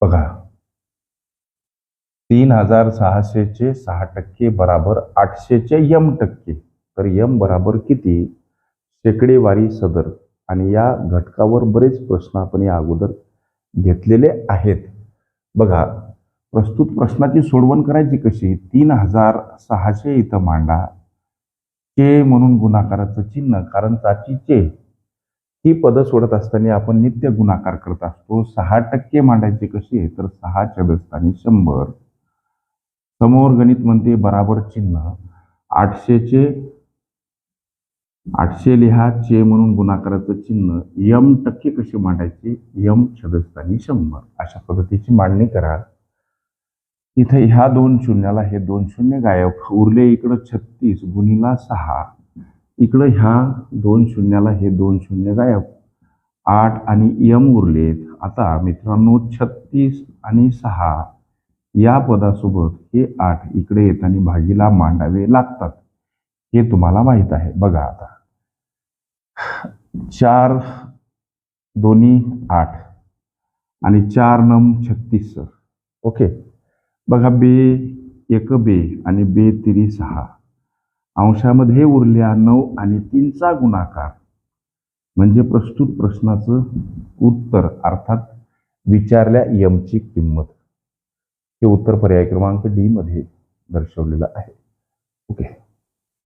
बघा. तीन हजार सहाशेचे सहा टक्के बराबर आठशेचे यम टक्के. तर यम बराबर किती? शेकडेवारी सदर. आणि या घटकावर बरेच प्रश्न आपण या अगोदर घेतलेले आहेत. बघा प्रस्तुत प्रश्नाची सोडवण करायची कशी? तीन हजार सहाशे इथं मांडा. चे म्हणून गुणाकाराचं चिन्ह कारण चाचीचे ही पदं सोडत असताना आपण नित्य गुणाकार करत असतो. सहा टक्के मांडायची कशी आहे? तर सहा चदस्थानी शंभर. समोर गणित म्हणते बराबर चिन्ह. आठशेचे आठशे लिहा चे म्हणून गुणाकाराचं चिन्ह. यम टक्के कसे मांडायचे? यम छदस्थानी शंभर. अशा पद्धतीची मांडणी करा. इथे ह्या दोन शून्याला हे दोन शून्य गायब. उरले इकडं छत्तीस गुणीला सहा. इकडं ह्या दोन शून्याला हे दोन शून्य गायब. आठ आणि यम उरलेत. आता मित्रांनो छत्तीस आणि सहा या पदासोबत हे आठ इकडे येताना भागीला मांडावे लागतात. हे तुम्हाला माहीत आहे. बघा आता. चार दोन्ही आठ. आणि चार नम छत्तीस सर. ओके. बघा बे एक बे आणि बे तिरी सहा. अंशामध्ये उरल्या नऊ आणि तीनचा गुणाकार. म्हणजे प्रस्तुत प्रश्नाचं उत्तर अर्थात विचारल्या यमची किंमत. हे उत्तर पर्याय क्रमांक डी मध्ये दर्शवलेलं आहे. ओके.